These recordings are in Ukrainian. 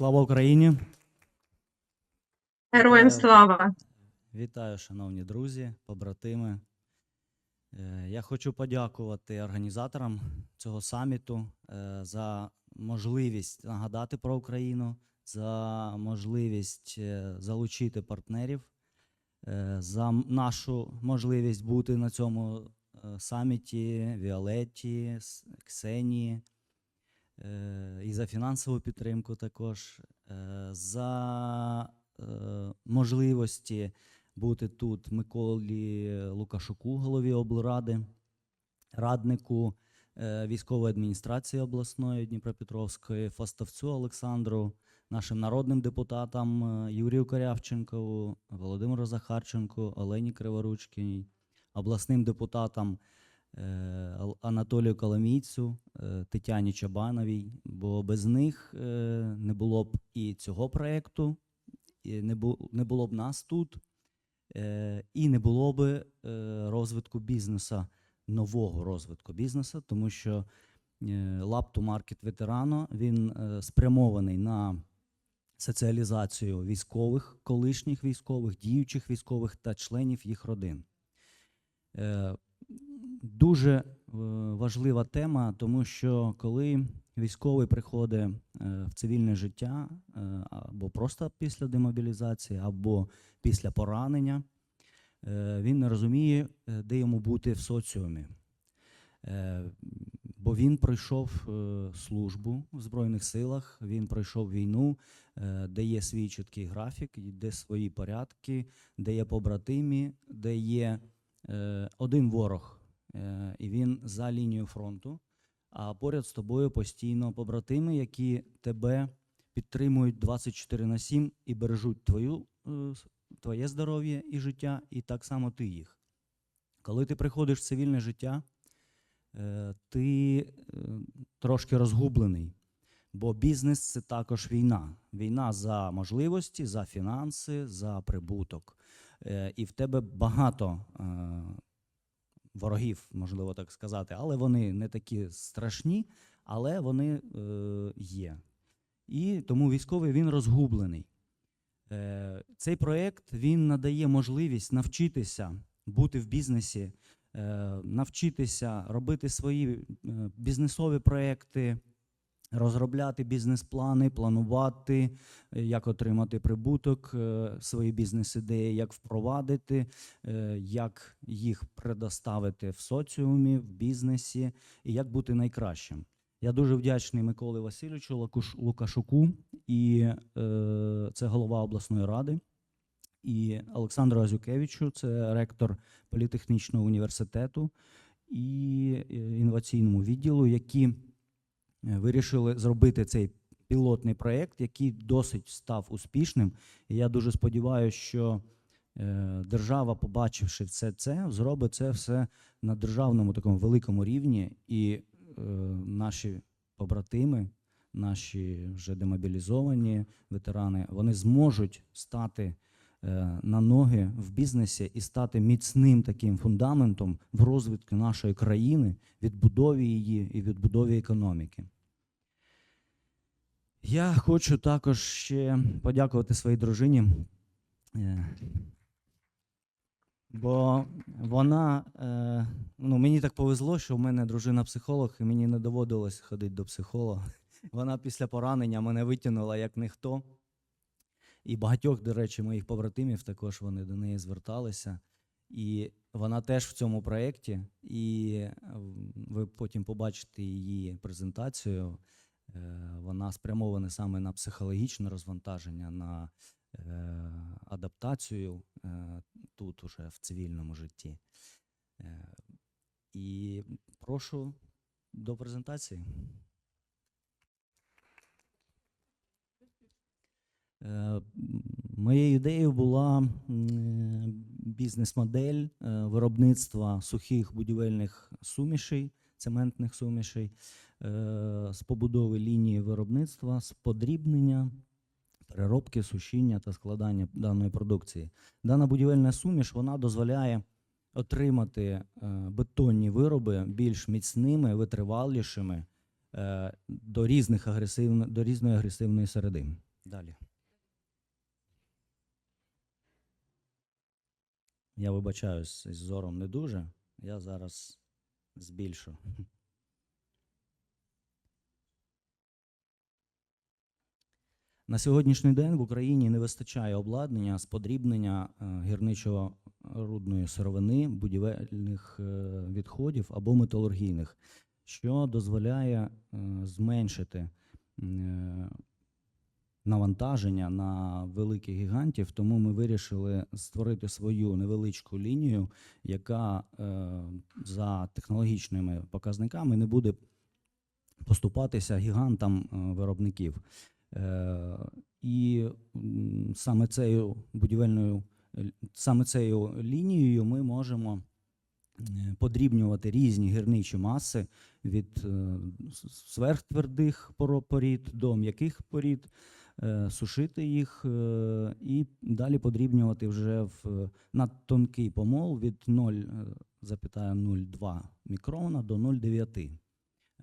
Слава Україні! Героям слава! Вітаю, шановні друзі, побратими. Е, Я хочу подякувати організаторам цього саміту е, за можливість нагадати про Україну, за можливість е, залучити партнерів, за нашу можливість бути на цьому саміті Віолетті, Ксенії, і за фінансову підтримку також, е, за е, можливості бути тут Миколі Лукашуку, голові облради, раднику е, військової адміністрації обласної Дніпропетровської, Фастовцю Олександру, нашим народним депутатам е, Юрію Корявченкову, Володимиру Захарченку, Олені Криворучкіній, обласним депутатам е, Анатолію Коломійцю, е, Тетяні Чабановій, бо без них е, не було б і цього проєкту, і не, було б нас тут, е, і не було б е, розвитку бізнесу, нового розвитку бізнесу, тому що е, Lab to Market Veterano, він е, спрямований на соціалізацію військових, колишніх військових, діючих військових та членів їх родин. Дуже е, важлива тема, тому що коли військовий приходить е, в цивільне життя е, або просто після демобілізації, або після поранення, він не розуміє, де йому бути в соціумі. Бо він пройшов службу в Збройних силах, він пройшов війну, де є свій чіткий графік, де свої порядки, де є побратимі, де є один ворог, і він за лінією фронту, а поряд з тобою постійно побратими, які тебе підтримують 24 на 7 і бережуть твою, е, твоє здоров'я і життя, і так само ти їх. Коли ти приходиш в цивільне життя, е, ти е, трошки розгублений. Бо бізнес це також війна. Війна за можливості, за фінанси, за прибуток. Е, І в тебе багато е, ворогів, можливо так сказати, але вони не такі страшні, але вони е, є. І тому військовий він розгублений. Е, Цей проєкт він надає можливість навчитися бути в бізнесі, е, навчитися робити свої е, бізнесові проекти, розробляти бізнес-плани, планувати, е, як отримати прибуток, е, свої бізнес-ідеї, як впровадити, е, як їх предоставити в соціумі, в бізнесі і як бути найкращим. Я дуже вдячний Миколі Васильовичу Лукашуку, і е, це голова обласної ради, і Олександру Азюкевичу, це ректор політехнічного університету і інноваційному відділу, які вирішили зробити цей пілотний проєкт, який досить став успішним. І я дуже сподіваюся, що е, держава, побачивши все це, зробить це все на державному такому великому рівні, і е, наші побратими, наші вже демобілізовані ветерани, вони зможуть стати е, на ноги в бізнесі і стати міцним таким фундаментом в розвитку нашої країни, відбудові її і відбудові економіки. Я хочу також ще подякувати своїй дружині, е, бо вона, е, ну мені так повезло, що в мене дружина психолог, і мені не доводилось ходити до психолога. Вона після поранення мене витягнула як ніхто. І багатьох, до речі, моїх побратимів також вони до неї зверталися. І вона теж в цьому проєкті, і е, ви потім побачите її презентацію. Е, Вона спрямована саме на психологічне розвантаження, на е, адаптацію е, тут, уже в цивільному житті. І прошу до презентації. Е, м, Моєю ідеєю була бізнес-модель е, виробництва сухих будівельних сумішей, цементних сумішей, е, з побудови лінії виробництва, з подрібнення, переробки, сушіння та складання даної продукції. Дана будівельна суміш вона дозволяє отримати е, бетонні вироби більш міцними, витривалішими е, до різних агресивно, до різної агресивної середи. Далі. Я вибачаюсь, з зором не дуже. Я зараз збільшу. На сьогоднішній день в Україні не вистачає обладнання з подрібнення е, гірничо-рудної сировини, будівельних е, відходів або металургійних, що дозволяє е, зменшити навантаження на великих гігантів. Тому ми вирішили створити свою невеличку лінію, яка е, за технологічними показниками не буде поступатися гігантам е, виробників. Е, І саме цією будівельною саме цією лінією ми можемо подрібнювати різні гірничі маси від сверхтвердих порід до м'яких порід, сушити їх е, і далі подрібнювати вже в е, надтонкий помол від 0,02 мікрона до 0,9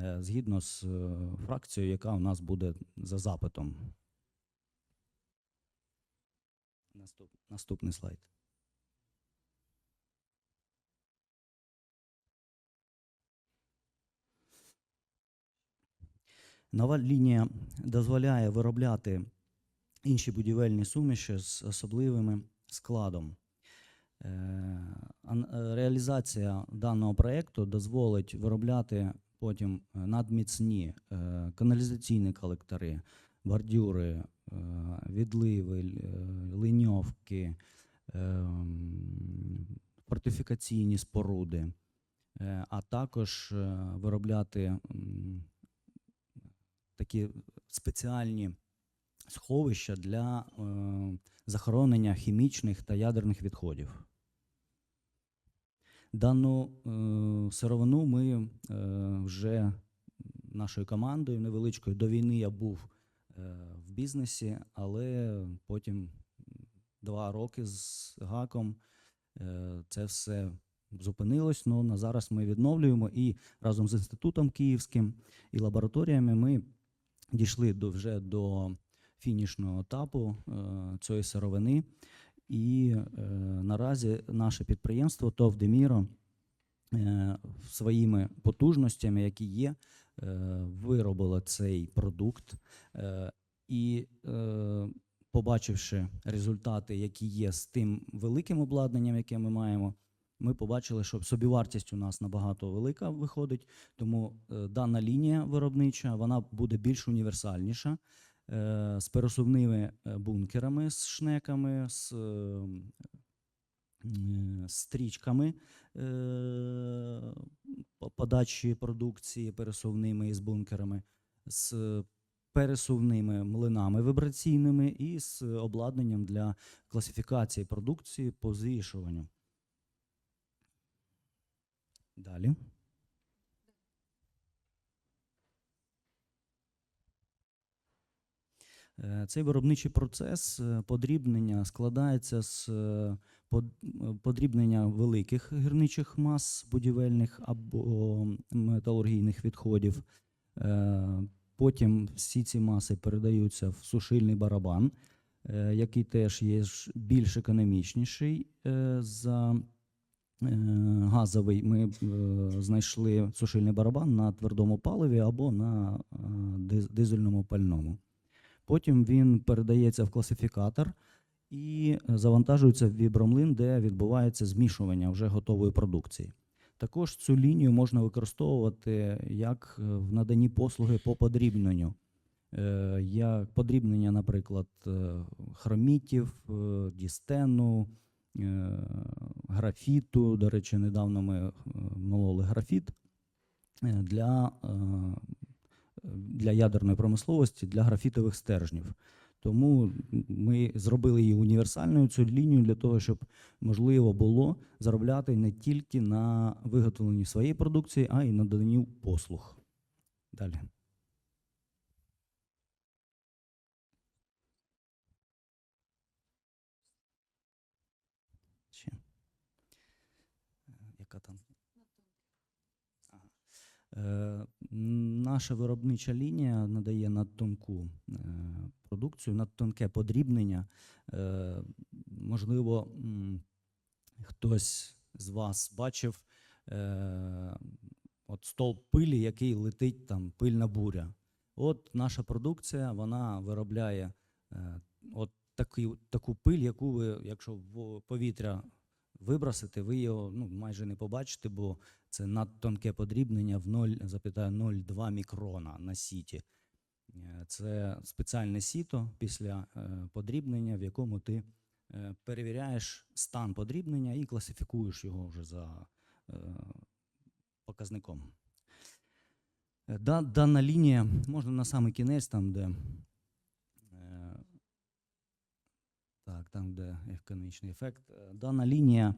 е, згідно з е, фракцією, яка у нас буде за запитом. Наступний слайд. Нова лінія дозволяє виробляти інші будівельні суміші з особливим складом. Е, е, Реалізація даного проєкту дозволить виробляти потім е, надміцні каналізаційні колектори, бордюри, відливи, линьовки, фортифікаційні споруди, а також виробляти такі спеціальні сховища для е, захоронення хімічних та ядерних відходів. Дану е, сировину ми е, вже нашою командою невеличкою до війни я був е, в бізнесі, але потім два роки з гаком е, це все зупинилось. Ну, на зараз ми відновлюємо і разом з інститутом київським і лабораторіями ми дійшли до, вже до фінішного етапу е, цієї сировини. І е, наразі наше підприємство ТОВ Деміро е, своїми потужностями, які є, е, виробило цей продукт. Е, і е, побачивши результати, які є з тим великим обладнанням, яке ми маємо, ми побачили, що собівартість у нас набагато велика виходить, тому е, дана лінія виробнича вона буде більш універсальніша е, з пересувними е, бункерами, з шнеками, з стрічками подачі продукції пересувними із бункерами, з пересувними млинами вібраційними і з обладнанням для класифікації продукції по звішуванню. Далі. Е, Цей виробничий процес е, подрібнення складається з е, под- подрібнення великих гірничих мас будівельних або металургійних відходів. Потім всі ці маси передаються в сушильний барабан, який теж є більш економічніший за газовий. Ми е, знайшли сушильний барабан на твердому паливі або на е, дизельному пальному. Потім він передається в класифікатор і е, завантажується в вібромлин, де відбувається змішування вже готової продукції. Також цю лінію можна використовувати як е, в наданні послуги по подрібненню. Е, Як подрібнення, наприклад, е, хромітів, е, дістену, е, графіту. До речі, недавно ми е, мололи графіт е, для, е, для ядерної промисловості, для графітових стержнів. Тому ми зробили її універсальною цю лінію для того, щоб можливо було заробляти не тільки на виготовленні своєї продукції, а й на наданні послуг. Далі. Ще. Е, Яка там? Ага. Е, м, наша виробнича лінія надає надтонку е, продукцію, на тонке подрібнення. Е, можливо, хтось з вас бачив е, от стовп пилі, який летить там пильна буря. От наша продукція вона виробляє е, от таку, таку пиль, яку ви, якщо в повітря вибросите, ви його ну, майже не побачите, бо це надтонке подрібнення в 0,02 мікрона на сіті. Е, Це спеціальне сіто після е, подрібнення, в якому ти е, перевіряєш стан подрібнення і класифікуєш його вже за показником. Дана лінія можна на самий кінець, там, де так, там, де економічний ефект. Е, Дана лінія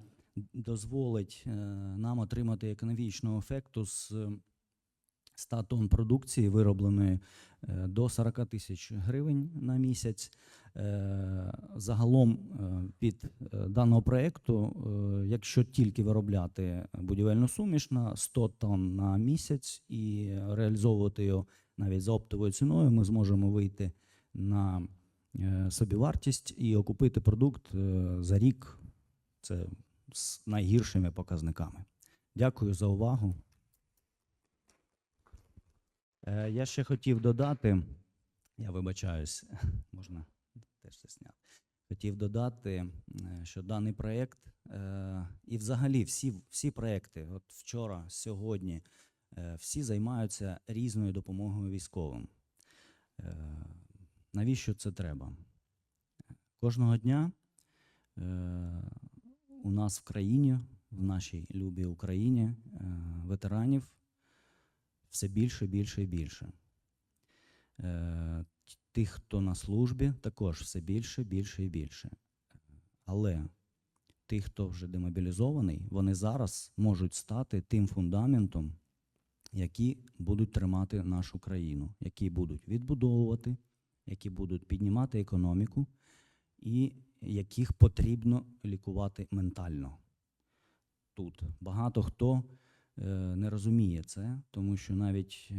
дозволить е, нам отримати економічного ефекту з е, 100 тонн продукції, виробленої е, до 40 тисяч гривень на місяць. Е, Загалом е, від е, даного проєкту, е, якщо тільки виробляти будівельну суміш на 100 тонн на місяць і реалізовувати його навіть за оптовою ціною, ми зможемо вийти на е, собівартість і окупити продукт е, за рік. Це з найгіршими показниками. Дякую за увагу. Е, Я ще хотів додати, я вибачаюсь, можна теж це зняти. Хотів додати, е, що даний проєкт е, і взагалі всі, всі проєкти, от вчора, сьогодні, е, всі займаються різною допомогою військовим. Навіщо це треба? Кожного дня е, у нас в країні, в нашій любій Україні, е, ветеранів все більше, більше і більше. Е, Тих, хто на службі, також все більше, більше і більше. Але тих, хто вже демобілізований, вони зараз можуть стати тим фундаментом, які будуть тримати нашу країну, які будуть відбудовувати, які будуть піднімати економіку і яких потрібно лікувати ментально. Тут багато хто е, не розуміє це, тому що навіть е,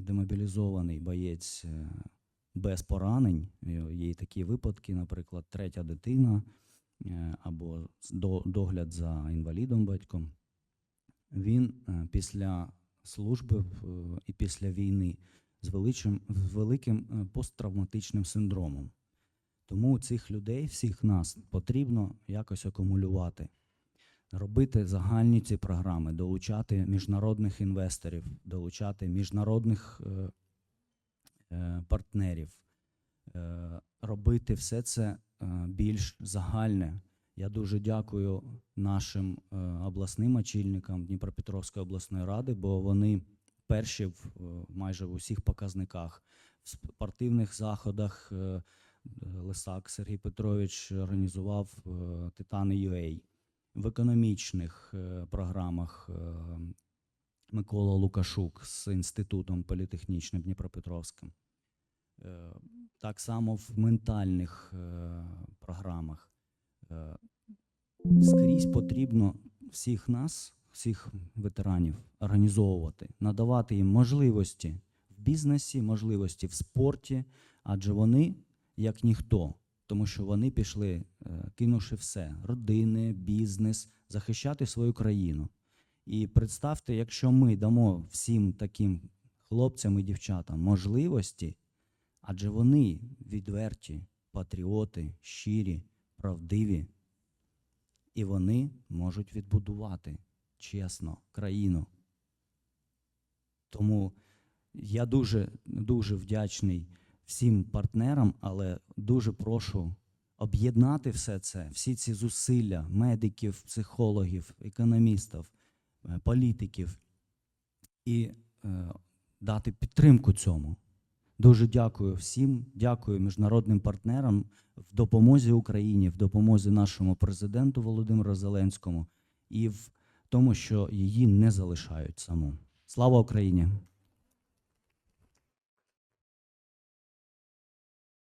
демобілізований боєць е, без поранень, є такі випадки, наприклад, третя дитина або до- догляд за інвалідом батьком, він після служби і після війни з величим, великим е, посттравматичним синдромом. Тому цих людей, всіх нас, потрібно якось акумулювати, робити загальні ці програми, долучати міжнародних інвесторів, долучати міжнародних е, е, партнерів, е, робити все це е, більш загальне. Я дуже дякую нашим е, обласним очільникам Дніпропетровської обласної ради, бо вони перші в е, майже в усіх показниках, в спортивних заходах. е, Лисак Сергій Петрович організував е, Титани UA. В економічних е, програмах е, Микола Лукашук з інститутом політехнічним Дніпропетровським. Е, Так само в ментальних е, програмах. Е, Скрізь потрібно всіх нас, всіх ветеранів організовувати, надавати їм можливості в бізнесі, можливості в спорті, адже вони як ніхто, тому що вони пішли, е, кинувши все: родини, бізнес, захищати свою країну. І представте, якщо ми дамо всім таким хлопцям і дівчатам можливості, адже вони відверті, патріоти, щирі, правдиві, і вони можуть відбудувати чесно країну. Тому я дуже, дуже вдячний всім партнерам, але дуже прошу об'єднати все це, всі ці зусилля медиків, психологів, економістів, е, політиків і е, дати підтримку цьому. Дуже дякую всім, дякую міжнародним партнерам в допомозі Україні, в допомозі нашому президенту Володимиру Зеленському і в тому, що її не залишають саму. Слава Україні!